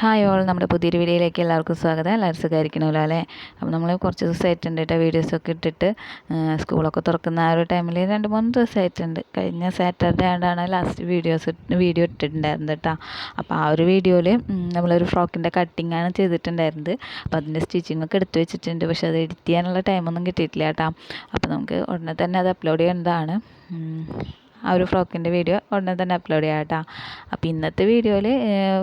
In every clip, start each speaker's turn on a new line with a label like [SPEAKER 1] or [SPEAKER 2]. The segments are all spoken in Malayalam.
[SPEAKER 1] ഹായ് ഓൾ നമ്മുടെ പുതിയൊരു വീഡിയോയിലേക്ക് എല്ലാവർക്കും സ്വാഗതം. എല്ലാവരും സുഖമായിരിക്കണമല്ലോ അല്ലേ? അപ്പോൾ നമ്മൾ കുറച്ച് ദിവസമായിട്ടുണ്ട് കേട്ടോ വീഡിയോസൊക്കെ ഇട്ടിട്ട്. സ്കൂളൊക്കെ തുറക്കുന്ന ആ ഒരു ടൈമിൽ രണ്ട് മൂന്ന് ദിവസമായിട്ടുണ്ട്. കഴിഞ്ഞ സാറ്റർഡേ ആണ്ടാണ് ലാസ്റ്റ് വീഡിയോസ് വീഡിയോ ഇട്ടിട്ടുണ്ടായിരുന്നത് കേട്ടോ. അപ്പോൾ ആ ഒരു വീഡിയോയിൽ നമ്മളൊരു ഫ്രോക്കിന്റെ കട്ടിങ്ങാണ് ചെയ്തിട്ടുണ്ടായിരുന്നത്. അപ്പോൾ അതിന്റെ സ്റ്റിച്ചിങ് ഒക്കെ എടുത്തു വെച്ചിട്ടുണ്ട്. പക്ഷേ അത് എഡിറ്റ് ചെയ്യാനുള്ള ടൈമൊന്നും കിട്ടിയിട്ടില്ല കേട്ടോ. അപ്പോൾ നമുക്ക് ഉടനെ തന്നെ അത് അപ്ലോഡ് ചെയ്യേണ്ടതാണ്. ആ ഒരു ഫ്രോക്കിന്റെ വീഡിയോ ഉടനെ തന്നെ അപ്ലോഡ് ചെയ്യാം കേട്ടോ. അപ്പോൾ ഇന്നത്തെ വീഡിയോയിൽ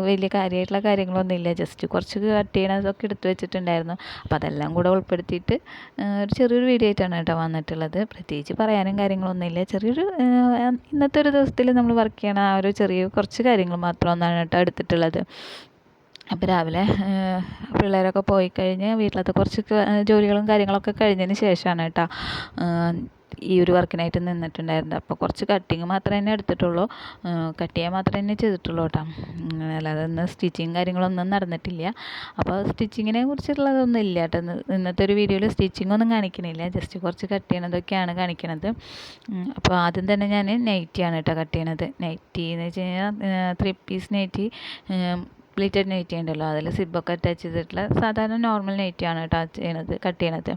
[SPEAKER 1] വലിയ കാര്യമായിട്ടുള്ള കാര്യങ്ങളൊന്നുമില്ല. ജസ്റ്റ് കുറച്ച് കട്ട് ചെയ്യണതൊക്കെ എടുത്തു വെച്ചിട്ടുണ്ടായിരുന്നു. അപ്പോൾ അതെല്ലാം കൂടെ ഉൾപ്പെടുത്തിയിട്ട് ഒരു ചെറിയൊരു വീഡിയോ ആയിട്ടാണ് കേട്ടോ വന്നിട്ടുള്ളത്. പ്രത്യേകിച്ച് പറയാനും കാര്യങ്ങളൊന്നുമില്ല. ചെറിയൊരു ഇന്നത്തെ ഒരു ദിവസത്തിൽ നമ്മൾ വർക്ക് ചെയ്യണ ആ ഒരു ചെറിയ കുറച്ച് കാര്യങ്ങൾ മാത്രമൊന്നാണ് കേട്ടോ എടുത്തിട്ടുള്ളത്. അപ്പോൾ രാവിലെ പിള്ളേരൊക്കെ പോയി കഴിഞ്ഞ് വീട്ടിലത്തെ കുറച്ച് ജോലികളും കാര്യങ്ങളൊക്കെ കഴിഞ്ഞതിന് ശേഷമാണ് കേട്ടോ ഈ ഒരു വർക്കിനായിട്ട് നിന്നിട്ടുണ്ടായിരുന്നത് അപ്പോൾ കുറച്ച് കട്ടിങ് മാത്രമേ തന്നെ എടുത്തിട്ടുള്ളൂ. കട്ട് ചെയ്യാൻ മാത്രമേ തന്നെ ചെയ്തിട്ടുള്ളൂ കേട്ടോ അല്ലാതെ ഇന്ന് സ്റ്റിച്ചിങ് കാര്യങ്ങളൊന്നും നടന്നിട്ടില്ല. അപ്പോൾ സ്റ്റിച്ചിങ്ങിനെ കുറിച്ചുള്ളതൊന്നും ഇല്ല കേട്ടോ ഇന്നത്തെ ഒരു വീഡിയോയിൽ സ്റ്റിച്ചിങ് ഒന്നും കാണിക്കണില്ല. ജസ്റ്റ് കുറച്ച് കട്ട് ചെയ്യണതൊക്കെയാണ് കാണിക്കണത്. അപ്പോൾ ആദ്യം തന്നെ ഞാൻ നൈറ്റിയാണ് കേട്ടോ കട്ട് ചെയ്യണത്. നൈറ്റി എന്ന് വെച്ച് കഴിഞ്ഞാൽ three piece nighty pleated nighty ഉണ്ടല്ലോ അതിൽ സിബൊക്കെ അറ്റാച്ച് ചെയ്തിട്ടുള്ള സാധാരണ നോർമൽ നൈറ്റിയാണ് ടച്ച് ചെയ്യണത് കട്ട് ചെയ്യണത്.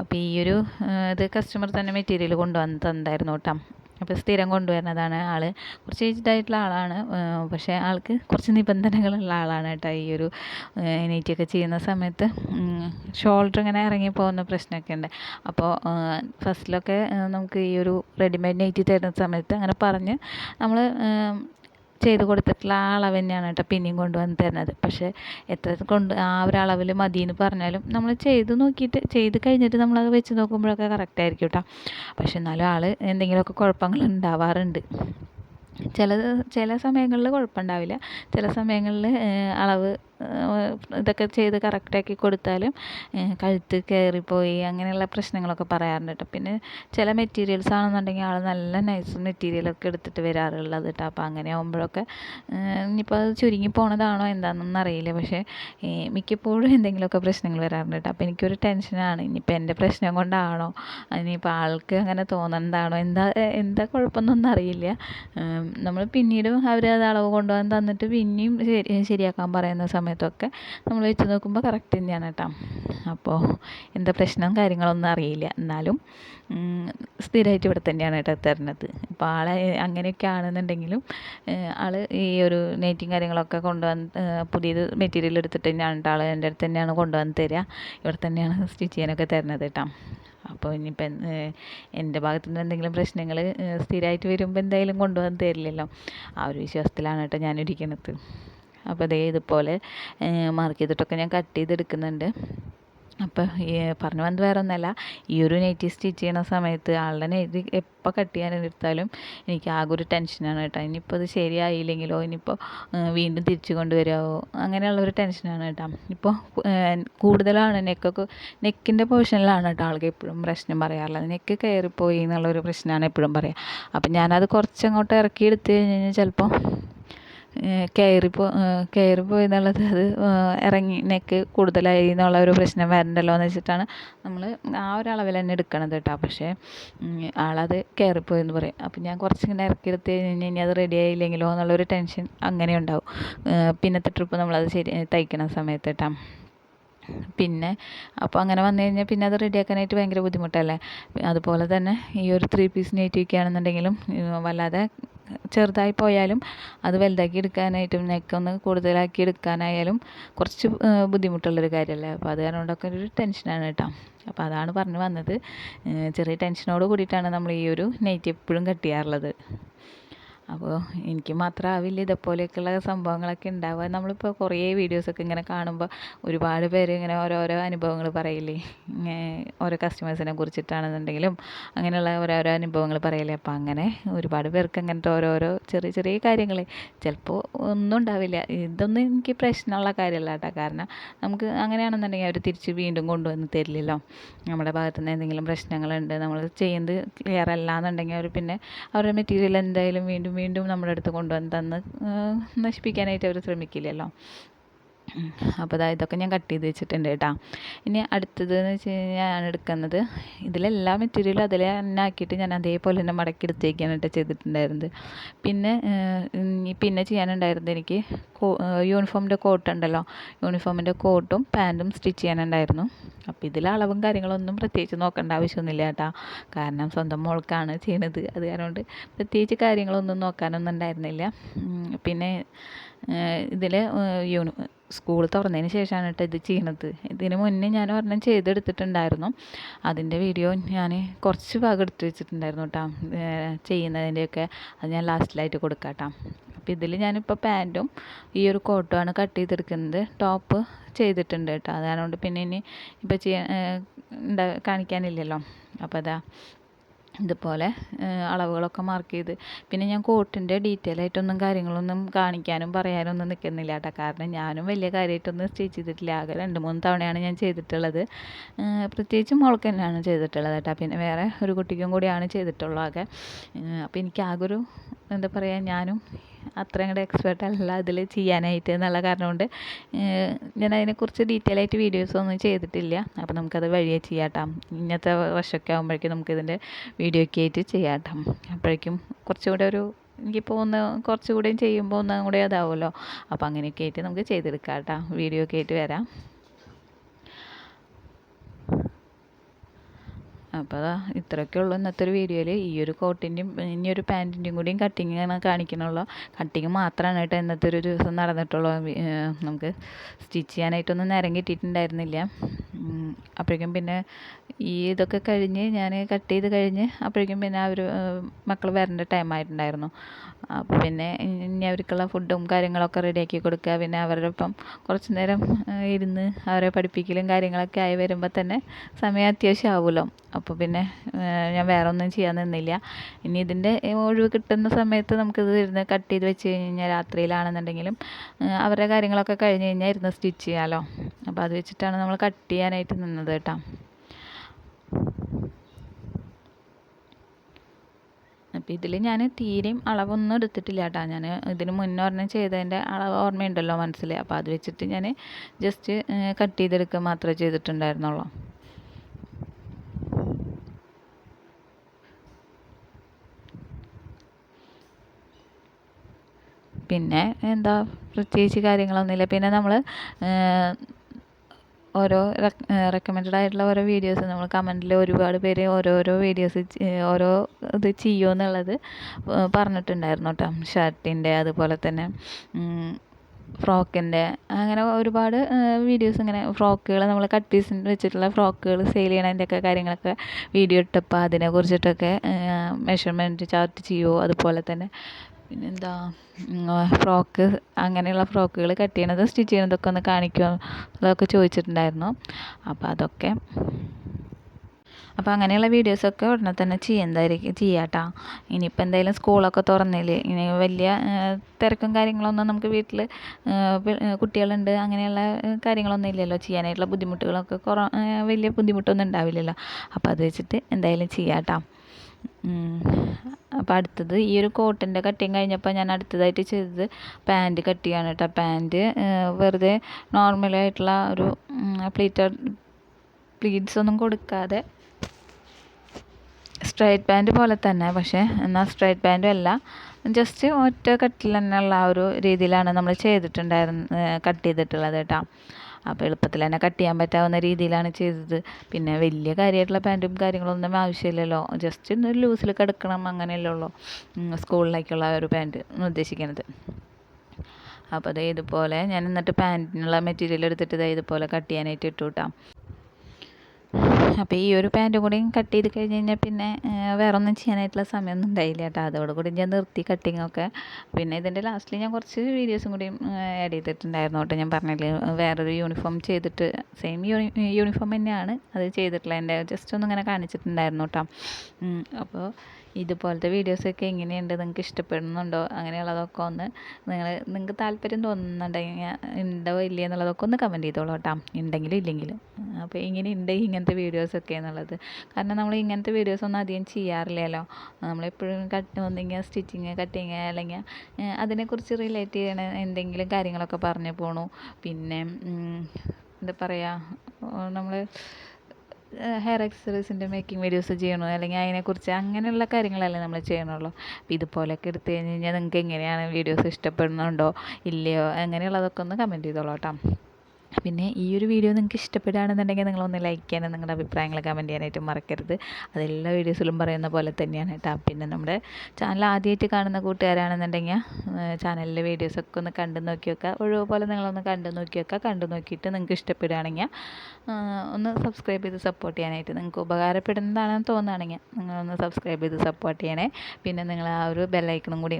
[SPEAKER 1] അപ്പോൾ ഈ ഒരു ഇത് കസ്റ്റമർ തന്നെ മെറ്റീരിയൽ കൊണ്ടുവന്ന് തന്നിട്ടുണ്ടായിരുന്നു കേട്ടോ അപ്പോൾ സ്ഥിരം കൊണ്ടുവരുന്നതാണ് ആൾ കുറച്ച് ഏജ്ഡ് ആയിട്ടുള്ള ആളാണ് പക്ഷേ ആൾക്ക് കുറച്ച് നിബന്ധനകളുള്ള ആളാണ് കേട്ടോ ഈ ഒരു നെയ്റ്റിയൊക്കെ ചെയ്യുന്ന സമയത്ത്. ഷോൾഡർ ഇങ്ങനെ ഇറങ്ങി പോകുന്ന പ്രശ്നമൊക്കെ ഉണ്ട്. അപ്പോൾ ഫസ്റ്റിലൊക്കെ നമുക്ക് ഈ ഒരു റെഡിമെയ്ഡ് നൈറ്റി തരുന്ന സമയത്ത് അങ്ങനെ പറഞ്ഞ് നമ്മൾ ചെയ്ത് കൊടുത്തിട്ടുള്ള ആ അളവ് തന്നെയാണ് കേട്ടോ പിന്നെയും കൊണ്ടുവന്ന് തരുന്നത്. പക്ഷേ എത്ര കൊണ്ട് ആ ഒരു അളവിൽ മതി എന്ന് പറഞ്ഞാലും നമ്മൾ ചെയ്ത് നോക്കിയിട്ട് ചെയ്ത് കഴിഞ്ഞിട്ട് നമ്മളത് വെച്ച് നോക്കുമ്പോഴൊക്കെ കറക്റ്റ് ആയിരിക്കും കേട്ടോ. പക്ഷെ എന്നാലും ആൾ എന്തെങ്കിലുമൊക്കെ കുഴപ്പങ്ങൾ ഉണ്ടാവാറുണ്ട്. ചില ചില സമയങ്ങളിൽ കുഴപ്പമുണ്ടാവില്ല ചില സമയങ്ങളിൽ അളവ് ഇതൊക്കെ ചെയ്ത് കറക്റ്റാക്കി കൊടുത്താലും കഴുത്ത് കയറിപ്പോയി അങ്ങനെയുള്ള പ്രശ്നങ്ങളൊക്കെ പറയാറുണ്ട് കേട്ടോ പിന്നെ ചില മെറ്റീരിയൽസ് ആണെന്നുണ്ടെങ്കിൽ ആൾ നല്ല നൈസ് മെറ്റീരിയലൊക്കെ എടുത്തിട്ട് വരാറുള്ളത് കേട്ടോ അപ്പോൾ അങ്ങനെ ആകുമ്പോഴൊക്കെ ഇനിയിപ്പോൾ അത് ചുരുങ്ങി പോണതാണോ എന്താണെന്നൊന്നും അറിയില്ല. പക്ഷേ മിക്കപ്പോഴും എന്തെങ്കിലുമൊക്കെ പ്രശ്നങ്ങൾ വരാറുണ്ട് കേട്ടോ അപ്പോൾ എനിക്കൊരു ടെൻഷനാണ് ഇനിയിപ്പോൾ എന്റെ പ്രശ്നം കൊണ്ടാണോ? ഇനിയിപ്പോൾ ആൾക്ക് അങ്ങനെ തോന്നുന്നതാണോ എന്താ എന്താ കുഴപ്പമെന്നൊന്നും അറിയില്ല. നമ്മൾ പിന്നീടും അവർ അത് അളവ് കൊണ്ടുവന്ന് തന്നിട്ട് പിന്നെയും ശരി ശരിയാക്കാൻ പറയുന്ന സമയത്തൊക്കെ നമ്മൾ വെച്ച് നോക്കുമ്പോൾ കറക്റ്റ് തന്നെയാണ് കേട്ടോ. അപ്പോൾ എന്താ പ്രശ്നം കാര്യങ്ങളൊന്നും അറിയില്ല. എന്നാലും സ്ഥിരമായിട്ട് ഇവിടെ തന്നെയാണ് കേട്ടോ തരണത് അപ്പോൾ ആളെ അങ്ങനെയൊക്കെ ആണെന്നുണ്ടെങ്കിലും ആൾ ഈ ഒരു നെയ്റ്റിങ് കാര്യങ്ങളൊക്കെ കൊണ്ടുവന്ന് പുതിയത് മെറ്റീരിയൽ എടുത്തിട്ട് തന്നെയാണ് ആൾ എന്റെ അടുത്ത് തന്നെയാണ് കൊണ്ടുവന്ന് തരിക ഇവിടെ തന്നെയാണ് സ്റ്റിച്ച് ചെയ്യാനൊക്കെ തരണത് കേട്ടോ. അപ്പോൾ ഇനിയിപ്പോൾ എന്റെ ഭാഗത്തു നിന്ന് എന്തെങ്കിലും പ്രശ്നങ്ങൾ സ്ഥിരമായിട്ട് വരുമ്പോൾ എന്തായാലും കൊണ്ടുവന്ന് തരില്ലല്ലോ. ആ ഒരു വിശ്വാസത്തിലാണ് കേട്ടോ ഞാനിരിക്കുന്നത് അപ്പോൾ ദേ ഇതുപോലെ മാർക്ക് ചെയ്തിട്ടൊക്കെ ഞാൻ കട്ട് ചെയ്തെടുക്കുന്നുണ്ട്. അപ്പോൾ പറഞ്ഞു വന്നത് വേറെ ഒന്നല്ല ഈ ഒരു നൈറ്റി സ്റ്റിച്ച് ചെയ്യുന്ന സമയത്ത് ആളുടെ നൈറ്റി എപ്പോൾ കട്ട് ചെയ്യാൻ എടുത്താലും എനിക്ക് ആകെ ഒരു ടെൻഷനാണ് കേട്ടോ. ഇനിയിപ്പോൾ അത് ശരിയായില്ലെങ്കിലോ ഇനിയിപ്പോൾ വീണ്ടും തിരിച്ചു കൊണ്ടുവരാമോ അങ്ങനെയുള്ള ഒരു ടെൻഷനാണ് കേട്ടോ. ഇപ്പോൾ കൂടുതലാണ് നെക്കൊക്കെ നെക്കിന്റെ പോർഷനിലാണ് കേട്ടോ ആൾക്ക് എപ്പോഴും പ്രശ്നം പറയാറുള്ളത്. നെക്ക് കയറിപ്പോയി എന്നുള്ളൊരു പ്രശ്നമാണ് എപ്പോഴും പറയുക അപ്പം ഞാനത് കുറച്ചങ്ങോട്ട് ഇറക്കി എടുത്ത് കഴിഞ്ഞ് കഴിഞ്ഞാൽ ചിലപ്പോൾ കയറിപ്പോ പോയി എന്നുള്ളത് അത് ഇറങ്ങി നെക്ക് കൂടുതലായി എന്നുള്ള ഒരു പ്രശ്നം വരണ്ടല്ലോ എന്ന് വെച്ചിട്ടാണ് നമ്മൾ ആ ഒരു അളവിൽ തന്നെ എടുക്കണത് കേട്ടോ. പക്ഷേ ആളത് കയറിപ്പോയി എന്ന് പറയും. അപ്പം ഞാൻ കുറച്ചിങ്ങനെ ഇറക്കി എടുത്ത് കഴിഞ്ഞ് ഇനി അത് റെഡി ആയില്ലെങ്കിലോ എന്നുള്ളൊരു ടെൻഷൻ അങ്ങനെ ഉണ്ടാവും പിന്നത്തെ ട്രിപ്പ് നമ്മളത് ശരി തയ്ക്കണ സമയത്ത് കേട്ടോ. പിന്നെ അപ്പോൾ അങ്ങനെ വന്നു കഴിഞ്ഞാൽ പിന്നെ അത് റെഡിയാക്കാനായിട്ട് ഭയങ്കര ബുദ്ധിമുട്ടല്ലേ? അതുപോലെ തന്നെ ഈ ഒരു ത്രീ പീസ് നെയ്റ്റ് ആണെന്നുണ്ടെങ്കിലും വല്ലാതെ ചെറുതായി പോയാലും അത് വലുതാക്കി എടുക്കാനായിട്ടും നെക്കൊന്ന് കൂടുതലാക്കി എടുക്കാനായാലും കുറച്ച് ബുദ്ധിമുട്ടുള്ളൊരു കാര്യമല്ലേ അപ്പോൾ അത് കാരണം കൊണ്ടൊക്കെ ഒരു ടെൻഷനാണ് കേട്ടോ. അപ്പോൾ അതാണ് പറഞ്ഞു വന്നത്. ചെറിയ ടെൻഷനോട് കൂടിയിട്ടാണ് നമ്മൾ ഈ ഒരു നെയ്റ്റ് എപ്പോഴും കട്ട് ചെയ്യാറുള്ളത് അപ്പോൾ എനിക്ക് മാത്രം ആവില്ല ഇതേപോലെയൊക്കെയുള്ള സംഭവങ്ങളൊക്കെ ഉണ്ടാവുക. നമ്മളിപ്പോൾ കുറേ വീഡിയോസൊക്കെ ഇങ്ങനെ കാണുമ്പോൾ ഒരുപാട് പേര് ഇങ്ങനെ ഓരോരോ അനുഭവങ്ങൾ പറയില്ലേ? ഓരോ കസ്റ്റമേഴ്സിനെ കുറിച്ചിട്ടാണെന്നുണ്ടെങ്കിലും അങ്ങനെയുള്ള ഓരോരോ അനുഭവങ്ങൾ പറയില്ലേ? അപ്പോൾ അങ്ങനെ ഒരുപാട് പേർക്ക് അങ്ങനത്തെ ഓരോരോ ചെറിയ ചെറിയ കാര്യങ്ങൾ. ചിലപ്പോൾ ഒന്നും ഉണ്ടാവില്ല. ഇതൊന്നും എനിക്ക് പ്രശ്നമുള്ള കാര്യമല്ല കേട്ടോ. കാരണം നമുക്ക് അങ്ങനെയാണെന്നുണ്ടെങ്കിൽ അവർ തിരിച്ച് വീണ്ടും കൊണ്ടുവന്ന് തരില്ലല്ലോ. നമ്മുടെ ഭാഗത്തു നിന്ന് എന്തെങ്കിലും പ്രശ്നങ്ങളുണ്ട് നമ്മൾ ചെയ്യുന്നത് ക്ലിയർ അല്ല എന്നുണ്ടെങ്കിൽ അവർ പിന്നെ അവരുടെ മെറ്റീരിയൽ എന്തായാലും വീണ്ടും വീണ്ടും നമ്മുടെ അടുത്ത് കൊണ്ടുവന്ന് തന്ന് നശിപ്പിക്കാനായിട്ട് അവർ ശ്രമിക്കില്ലല്ലോ. അപ്പോൾ ദാ ഇതൊക്കെ ഞാൻ കട്ട് ചെയ്ത് വെച്ചിട്ടുണ്ട് കേട്ടോ. ഇനി അടുത്തത് എന്ന് വെച്ച് കഴിഞ്ഞാൽ ഞാൻ എടുക്കുന്നത് ഇതിലെല്ലാ മെറ്റീരിയലും അതിൽ തന്നെ ആക്കിയിട്ട് ഞാൻ അതേപോലെ തന്നെ മടക്കി എടുത്തേക്കാണ് കേട്ടോ ചെയ്തിട്ടുണ്ടായിരുന്നത്. പിന്നെ പിന്നെ ചെയ്യാനുണ്ടായിരുന്നത് എനിക്ക് യൂണിഫോമിന്റെ കോട്ട് ഉണ്ടല്ലോ. യൂണിഫോമിന്റെ കോട്ടും പാന്റും സ്റ്റിച്ച് ചെയ്യാനുണ്ടായിരുന്നു. അപ്പോൾ ഇതിൽ അളവും കാര്യങ്ങളൊന്നും പ്രത്യേകിച്ച് നോക്കേണ്ട ആവശ്യമൊന്നുമില്ല കേട്ടോ. കാരണം സ്വന്തം മോൾക്കാണ് ചെയ്യണത്. അത് കാരണം പ്രത്യേകിച്ച് കാര്യങ്ങളൊന്നും നോക്കാനൊന്നും ഉണ്ടായിരുന്നില്ല. പിന്നെ ഇതിൽ യൂണി സ്കൂൾ തുറന്നതിന് ശേഷമാണ് കേട്ടോ ഇത് ചെയ്യണത്. ഇതിന് മുന്നേ ഞാൻ ഒരെണ്ണം ചെയ്തെടുത്തിട്ടുണ്ടായിരുന്നു. അതിന്റെ വീഡിയോ ഞാൻ കുറച്ച് ഭാഗം എടുത്ത് വെച്ചിട്ടുണ്ടായിരുന്നു കേട്ടോ ചെയ്യുന്നതിന്റെയൊക്കെ. അത് ഞാൻ ലാസ്റ്റിലായിട്ട് കൊടുക്കാം കേട്ടോ. അപ്പോൾ ഇതിൽ ഞാനിപ്പോൾ പാന്റും ഈ ഒരു കോട്ടുമാണ് കട്ട് ചെയ്തെടുക്കുന്നത്. ടോപ്പ് ചെയ്തിട്ടുണ്ട് കേട്ടോ. അതുകൊണ്ട് പിന്നെ ഇനി ഇപ്പോൾ ചെയ്യാൻ കാണിക്കാനില്ലല്ലോ. അപ്പോൾ അതാ ഇതുപോലെ അളവുകളൊക്കെ മാർക്ക് ചെയ്ത്. പിന്നെ ഞാൻ കോട്ടിന്റെ ഡീറ്റെയിൽ ആയിട്ടൊന്നും കാര്യങ്ങളൊന്നും കാണിക്കാനും പറയാനും ഒന്നും നിൽക്കുന്നില്ല കേട്ടോ. കാരണം ഞാനും വലിയ കാര്യമായിട്ടൊന്നും സ്റ്റിച്ച് ചെയ്തിട്ടില്ല. ആകെ രണ്ട് മൂന്ന് തവണയാണ് ഞാൻ ചെയ്തിട്ടുള്ളത്. പ്രത്യേകിച്ച് മോൾക്ക് തന്നെയാണ് ചെയ്തിട്ടുള്ളത് കേട്ടോ. പിന്നെ വേറെ ഒരു കുട്ടിക്കും കൂടിയാണ് ചെയ്തിട്ടുള്ളത് ആകെ. അപ്പോൾ എനിക്ക് ആകെ ഒരു എന്താ പറയുക ഞാനും അത്ര അങ്ങോട്ട് എക്സ്പേർട്ട് അല്ല അതിൽ ചെയ്യാനായിട്ട് എന്നുള്ള കാരണം കൊണ്ട് ഞാൻ അതിനെക്കുറിച്ച് ഡീറ്റെയിൽ ആയിട്ട് വീഡിയോസ് ഒന്നും ചെയ്തിട്ടില്ല. അപ്പോൾ നമുക്കത് വഴിയേ ചെയ്യാം കേട്ടോ ഇന്നത്തെ വർഷമൊക്കെ ആകുമ്പോഴേക്കും നമുക്കിതിന്റെ വീഡിയോ ഒക്കെ ആയിട്ട് ചെയ്യാം കേട്ടോ അപ്പോഴേക്കും കുറച്ചുകൂടെ ഒരു എനിക്കിപ്പോൾ ഒന്ന് കുറച്ചുകൂടെയും ചെയ്യുമ്പോൾ ഒന്നും കൂടെ അതാവുമല്ലോ. അപ്പോൾ അങ്ങനെയൊക്കെ ആയിട്ട് നമുക്ക് ചെയ്തെടുക്കാം കേട്ടോ വീഡിയോ ഒക്കെ ആയിട്ട് വരാം. അപ്പോൾ അതാ ഇത്രയൊക്കെ ഉള്ളൂ ഇന്നത്തെ ഒരു വീഡിയോയിൽ ഈ ഒരു കോട്ടിന്റെയും ഇനി ഒരു പാന്റിന്റെയും കൂടിയും കട്ടിങ് ആണ് കാണിക്കണുള്ളൂ. കട്ടിങ് മാത്രമാണ് കേട്ടോ ഇന്നത്തെ ഒരു ദിവസം നടന്നിട്ടുള്ളൂ. നമുക്ക് സ്റ്റിച്ച് ചെയ്യാനായിട്ടൊന്നും നേരം കിട്ടിയിട്ടുണ്ടായിരുന്നില്ല. അപ്പോഴേക്കും പിന്നെ ഈ ഇതൊക്കെ കഴിഞ്ഞ് ഞാൻ കട്ട് ചെയ്ത് കഴിഞ്ഞ് അപ്പോഴേക്കും പിന്നെ അവർ മക്കൾ വരേണ്ട ടൈം ആയിട്ടുണ്ടായിരുന്നു. അപ്പോൾ പിന്നെ ഇനി അവർക്കുള്ള ഫുഡും കാര്യങ്ങളൊക്കെ റെഡിയാക്കി കൊടുക്കുക. പിന്നെ അവരുടെ ഒപ്പം കുറച്ച് നേരം ഇരുന്ന് അവരെ പഠിപ്പിക്കലും കാര്യങ്ങളൊക്കെ ആയി വരുമ്പോൾ തന്നെ സമയം അത്യാവശ്യം ആവുമല്ലോ. അപ്പോൾ പിന്നെ ഞാൻ വേറെ ഒന്നും ചെയ്യാൻ നിന്നില്ല. ഇനി ഇതിന്റെ ഒഴിവ് കിട്ടുന്ന സമയത്ത് നമുക്കിത് ഇരുന്ന് കട്ട് ചെയ്ത് വെച്ച് കഴിഞ്ഞാൽ രാത്രിയിലാണെന്നുണ്ടെങ്കിലും അവരുടെ കാര്യങ്ങളൊക്കെ കഴിഞ്ഞ് കഴിഞ്ഞാൽ ഇരുന്ന് സ്റ്റിച്ച് ചെയ്യാമല്ലോ അപ്പോൾ അത് വെച്ചിട്ടാണ് നമ്മൾ കട്ട് ചെയ്യാനായിട്ട് നിന്നത് കേട്ടോ. അപ്പോൾ ഇതിൽ ഞാൻ തീരെയും അളവൊന്നും എടുത്തിട്ടില്ല കേട്ടോ. ഞാൻ ഇതിന് മുന്നേ ഒരെണ്ണം ചെയ്തതിന്റെ അളവ് ഓർമ്മയുണ്ടല്ലോ മനസ്സിൽ. അപ്പോൾ അത് വെച്ചിട്ട് ഞാൻ ജസ്റ്റ് കട്ട് ചെയ്തെടുക്കുക മാത്രമേ ചെയ്തിട്ടുണ്ടായിരുന്നുള്ളൂ. പിന്നെ എന്താ പ്രത്യേകിച്ച് കാര്യങ്ങളൊന്നുമില്ല. പിന്നെ നമ്മൾ ഓരോ റെക്കമെൻഡഡ് ആയിട്ടുള്ള ഓരോ വീഡിയോസ് നമ്മൾ കമന്റിൽ ഒരുപാട് പേര് ഓരോരോ വീഡിയോസ് ഓരോ ഇത് ചെയ്യുമെന്നുള്ളത് പറഞ്ഞിട്ടുണ്ടായിരുന്നു കേട്ടോ. ഷർട്ടിന്റെ അതുപോലെ തന്നെ ഫ്രോക്കിന്റെ അങ്ങനെ ഒരുപാട് വീഡിയോസ് ഇങ്ങനെ ഫ്രോക്കുകൾ നമ്മൾ കട്ട് പീസ് വെച്ചിട്ടുള്ള ഫ്രോക്കുകൾ സെയിൽ ചെയ്യണതിന്റെയൊക്കെ കാര്യങ്ങളൊക്കെ വീഡിയോ ഇട്ടപ്പോൾ അതിനെ കുറിച്ചിട്ടൊക്കെ മെഷർമെന്റ് ചാർട്ട് ചെയ്യുമോ അതുപോലെ തന്നെ പിന്നെന്താ ഫ്രോക്ക് അങ്ങനെയുള്ള ഫ്രോക്കുകൾ കട്ട് ചെയ്യണത് സ്റ്റിച്ച് ചെയ്യണതൊക്കെ ഒന്ന് കാണിക്കുമോ അതൊക്കെ ചോദിച്ചിട്ടുണ്ടായിരുന്നു. അപ്പോൾ അതൊക്കെ. അപ്പോൾ അങ്ങനെയുള്ള വീഡിയോസൊക്കെ ഉടനെ തന്നെ ചെയ്യുന്നതായിരിക്കും ചെയ്യാട്ടോ. ഇനിയിപ്പോൾ എന്തായാലും സ്കൂളൊക്കെ തുറന്നില്ലേ ഇനി വലിയ തിരക്കും കാര്യങ്ങളൊന്നും നമുക്ക് വീട്ടിൽ കുട്ടികളുണ്ട് അങ്ങനെയുള്ള കാര്യങ്ങളൊന്നും ഇല്ലല്ലോ. ചെയ്യാനായിട്ടുള്ള ബുദ്ധിമുട്ടുകളൊക്കെ കുറ വലിയ ബുദ്ധിമുട്ടൊന്നും ഉണ്ടാവില്ലല്ലോ. അപ്പോൾ അത് വെച്ചിട്ട് എന്തായാലും ചെയ്യാം കേട്ടോ അപ്പോൾ അടുത്തത് ഈ ഒരു കോട്ടിന്റെ കട്ടിങ് കഴിഞ്ഞപ്പോൾ ഞാൻ അടുത്തതായിട്ട് ചെയ്തത് പാന്റ് കട്ട് ചെയ്യാണ് കേട്ടോ പാന്റ് വെറുതെ നോർമലായിട്ടുള്ള ഒരു പ്ലീറ്റഡ് പ്ലീറ്റ്സ് ഒന്നും കൊടുക്കാതെ സ്ട്രൈറ്റ് പാന്റ് പോലെ തന്നെ. പക്ഷേ എന്നാൽ സ്ട്രൈറ്റ് പാന്റും അല്ല. ജസ്റ്റ് ഒറ്റ കട്ടിൽ തന്നെയുള്ള ആ ഒരു രീതിയിലാണ് നമ്മൾ ചെയ്തിട്ടുണ്ടായിരുന്നത് കട്ട് ചെയ്തിട്ടുള്ളത് കേട്ടോ അപ്പോൾ എളുപ്പത്തിൽ തന്നെ കട്ട് ചെയ്യാൻ പറ്റാവുന്ന രീതിയിലാണ് ചെയ്തത്. പിന്നെ വലിയ കാര്യമായിട്ടുള്ള പാന്റും കാര്യങ്ങളൊന്നും ആവശ്യമില്ലല്ലോ. ജസ്റ്റ് ഒന്ന് ലൂസിൽ കിടക്കണം അങ്ങനെയല്ലേ ഉള്ളൂ. സ്കൂളിലേക്കുള്ള ഒരു പാന്റ് ഉദ്ദേശിക്കുന്നത് അപ്പോൾ അത് ഇതുപോലെ ഞാൻ എന്നിട്ട് പാന്റിനുള്ള മെറ്റീരിയൽ എടുത്തിട്ട് ഇതേ ഇതുപോലെ കട്ട് ചെയ്യാനായിട്ട് ഇട്ടു കേട്ടോ അപ്പോൾ ഈ ഒരു പാന്റും കൂടി കട്ട് ചെയ്ത് കഴിഞ്ഞ് കഴിഞ്ഞാൽ പിന്നെ വേറെ ഒന്നും ചെയ്യാനായിട്ടുള്ള സമയമൊന്നും ഉണ്ടായില്ല കേട്ടോ. അതോടുകൂടി ഞാൻ നിർത്തി കട്ടിങ്ങൊക്കെ പിന്നെ ഇതിന്റെ ലാസ്റ്റിൽ ഞാൻ കുറച്ച് വീഡിയോസും കൂടി ആഡ് ചെയ്തിട്ടുണ്ടായിരുന്നു കേട്ടോ. ഞാൻ പറഞ്ഞില്ലേ വേറൊരു യൂണിഫോം ചെയ്തിട്ട് സെയിം യൂണിഫോം തന്നെയാണ് അത് ചെയ്തിട്ടുള്ളത് എന്റെ ജസ്റ്റ് ഒന്നും കാണിച്ചിട്ടുണ്ടായിരുന്നു കേട്ടോ. അപ്പോൾ ഇതുപോലത്തെ വീഡിയോസൊക്കെ എങ്ങനെയുണ്ട്? നിങ്ങൾക്ക് ഇഷ്ടപ്പെടുന്നുണ്ടോ? അങ്ങനെയുള്ളതൊക്കെ ഒന്ന് നിങ്ങൾ നിങ്ങൾക്ക് താല്പര്യം തോന്നുന്നുണ്ടെങ്കിൽ ഉണ്ടോ ഇല്ലേ എന്നുള്ളതൊക്കെ ഒന്ന് കമന്റ് ചെയ്തോളൂ കേട്ടോ. ഉണ്ടെങ്കിലും ഇല്ലെങ്കിലും. അപ്പോൾ ഇങ്ങനെ ഉണ്ട് ഇങ്ങനത്തെ വീഡിയോസൊക്കെ എന്നുള്ളത്? കാരണം നമ്മൾ ഇങ്ങനത്തെ വീഡിയോസൊന്നും അധികം ചെയ്യാറില്ലല്ലോ. നമ്മളെപ്പോഴും കട്ട് ഒന്നെങ്കിൽ സ്റ്റിച്ചിങ് കട്ടിങ് അല്ലെങ്കിൽ അതിനെക്കുറിച്ച് റിലേറ്റ് ചെയ്യണ എന്തെങ്കിലും കാര്യങ്ങളൊക്കെ പറഞ്ഞു പോണു. പിന്നെ എന്താ പറയുക നമ്മൾ ഹെയർ എക്സസറീസിന്റെ മേക്കിംഗ് വീഡിയോസ് ചെയ്യണോ? അല്ലെങ്കിൽ അതിനെക്കുറിച്ച് അങ്ങനെയുള്ള കാര്യങ്ങളല്ലേ നമ്മൾ ചെയ്യണുള്ളൂ. അപ്പോൾ ഇതുപോലെയൊക്കെ എടുത്തു കഴിഞ്ഞ് കഴിഞ്ഞാൽ നിങ്ങൾക്ക് എങ്ങനെയാണ് വീഡിയോസ് ഇഷ്ടപ്പെടുന്നുണ്ടോ? ഇല്ലയോ? അങ്ങനെയുള്ളതൊക്കെ ഒന്ന് കമന്റ് ചെയ്തോളൂ കേട്ടോ. പിന്നെ ഈ ഒരു വീഡിയോ നിങ്ങൾക്ക് ഇഷ്ടപ്പെടുകയാണെന്നുണ്ടെങ്കിൽ നിങ്ങളൊന്ന് ലൈക്ക് ചെയ്യാനും നിങ്ങളുടെ അഭിപ്രായങ്ങൾ കമന്റ് ചെയ്യാനായിട്ട് മറക്കരുത്. അതെല്ലാ വീഡിയോസിലും പറയുന്ന പോലെ തന്നെയാണ് കേട്ടോ. പിന്നെ നമ്മുടെ ചാനൽ ആദ്യമായിട്ട് കാണുന്ന കൂട്ടുകാരാണെന്നുണ്ടെങ്കിൽ ചാനലിലെ വീഡിയോസൊക്കെ ഒന്ന് കണ്ടു നോക്കി വെക്കുക. ഒഴിവ് പോലെ നിങ്ങളൊന്ന് കണ്ടു നോക്കി വെക്കുക. കണ്ടു നോക്കിയിട്ട് നിങ്ങൾക്ക് ഇഷ്ടപ്പെടുകയാണെങ്കിൽ ഒന്ന് സബ്സ്ക്രൈബ് ചെയ്ത് സപ്പോർട്ട് ചെയ്യാനായിട്ട് നിങ്ങൾക്ക് ഉപകാരപ്പെടുന്നതാണെന്ന് തോന്നുകയാണെങ്കിൽ നിങ്ങളൊന്ന് സബ്സ്ക്രൈബ് ചെയ്ത് സപ്പോർട്ട് ചെയ്യണേ. പിന്നെ നിങ്ങൾ ആ ഒരു ബെല്ലൈക്കണും കൂടി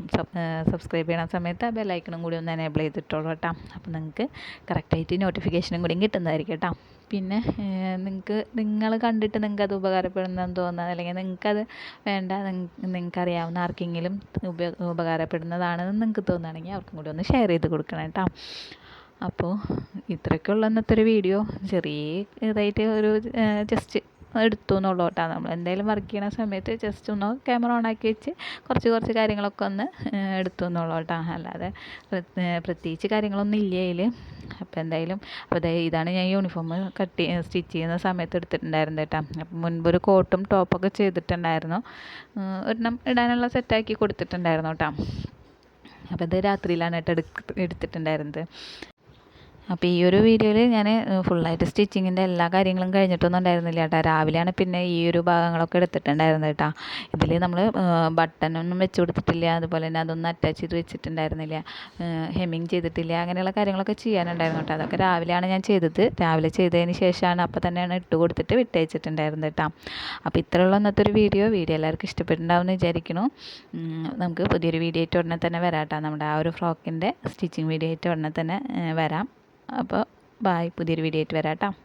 [SPEAKER 1] സബ്സ്ക്രൈബ് ചെയ്യണ സമയത്ത് ആ ബെല്ലൈക്കണും കൂടി ഒന്ന് എനേബിൾ ചെയ്തിട്ടുള്ളൂ കേട്ടോ. അപ്പോൾ നിങ്ങൾക്ക് കറക്റ്റായിട്ട് നോട്ടിഫിക്കേഷനും കൂടി കിട്ടുന്നതായിരിക്കും കേട്ടോ. പിന്നെ നിങ്ങൾക്ക് നിങ്ങൾ കണ്ടിട്ട് നിങ്ങൾക്ക് അത് ഉപകാരപ്പെടുന്നതെന്ന് തോന്നുന്നത് അല്ലെങ്കിൽ നിങ്ങൾക്കത് വേണ്ട നിങ്ങൾക്ക് അറിയാവുന്ന ആർക്കെങ്കിലും ഉപ ഉപകാരപ്പെടുന്നതാണെന്ന് നിങ്ങൾക്ക് തോന്നുകയാണെങ്കിൽ അവർക്കും കൂടി ഒന്ന് ഷെയർ ചെയ്ത് കൊടുക്കണം കേട്ടോ. അപ്പോൾ ഇത്രയ്ക്കുള്ള ഇന്നത്തെ ഒരു വീഡിയോ ചെറിയ ഇതായിട്ട് ഒരു ജസ്റ്റ് എടുത്തു എന്നുള്ളൂ കേട്ടോ നമ്മൾ എന്തായാലും വർക്ക് ചെയ്യണ സമയത്ത് ജസ്റ്റ് ഒന്ന് ക്യാമറ ഓൺ ആക്കി വെച്ച് കുറച്ച് കുറച്ച് കാര്യങ്ങളൊക്കെ ഒന്ന് എടുത്തു എന്നുള്ളൂ കേട്ടോ അല്ലാതെ പ്രത്യേകിച്ച് കാര്യങ്ങളൊന്നും ഇല്ല അതിൽ അപ്പോൾ എന്തായാലും അപ്പോൾ അതായത് ഇതാണ് ഞാൻ യൂണിഫോം കട്ട് സ്റ്റിച്ച് ചെയ്യുന്ന സമയത്ത് എടുത്തിട്ടുണ്ടായിരുന്നത് കേട്ടോ. അപ്പം മുൻപൊരു കോട്ടും ടോപ്പൊക്കെ ചെയ്തിട്ടുണ്ടായിരുന്നു. ഒരെണ്ണം ഇടാനുള്ള സെറ്റാക്കി കൊടുത്തിട്ടുണ്ടായിരുന്നു കേട്ടോ. അപ്പോൾ ഇത് രാത്രിയിലാണ് കേട്ടോ എടുത്തിട്ടുണ്ടായിരുന്നത്. അപ്പോൾ ഈ ഒരു വീഡിയോയിൽ ഞാൻ ഫുള്ളായിട്ട് സ്റ്റിച്ചിങ്ങിന്റെ എല്ലാ കാര്യങ്ങളും കഴിഞ്ഞിട്ടൊന്നും ഉണ്ടായിരുന്നില്ല കേട്ടോ. രാവിലെയാണ് പിന്നെ ഈ ഒരു ഭാഗങ്ങളൊക്കെ എടുത്തിട്ടുണ്ടായിരുന്നത് കേട്ടോ. ഇതിൽ നമ്മൾ ബട്ടണൊന്നും വെച്ച് കൊടുത്തിട്ടില്ല. അതുപോലെ തന്നെ അതൊന്നും അറ്റാച്ച് ചെയ്ത് വെച്ചിട്ടുണ്ടായിരുന്നില്ല. ഹെമ്മിങ് ചെയ്തിട്ടില്ല. അങ്ങനെയുള്ള കാര്യങ്ങളൊക്കെ ചെയ്യാനുണ്ടായിരുന്നു കേട്ടോ. അതൊക്കെ രാവിലെയാണ് ഞാൻ ചെയ്തത്. രാവിലെ ചെയ്തതിന് ശേഷമാണ് അപ്പോൾ തന്നെയാണ് ഇട്ട് കൊടുത്തിട്ട് വിട്ടയച്ചിട്ടുണ്ടായിരുന്നത് കേട്ടോ. അപ്പോൾ ഇത്രയുള്ള ഇന്നത്തെ ഒരു വീഡിയോ. വീഡിയോ എല്ലാവർക്കും ഇഷ്ടപ്പെട്ടിട്ടുണ്ടാവും എന്ന് വിചാരിക്കുന്നു. നമുക്ക് പുതിയൊരു വീഡിയോ ആയിട്ട് ഉടനെ തന്നെ വരാം കേട്ടോ. നമ്മുടെ ആ ഒരു ഫ്രോക്കിന്റെ സ്റ്റിച്ചിങ് വീഡിയോ ആയിട്ട് ഉടനെ തന്നെ വരാം. അപ്പോൾ ബായ് പുതിയൊരു വീഡിയോ ആയിട്ട് വരാം കേട്ടോ.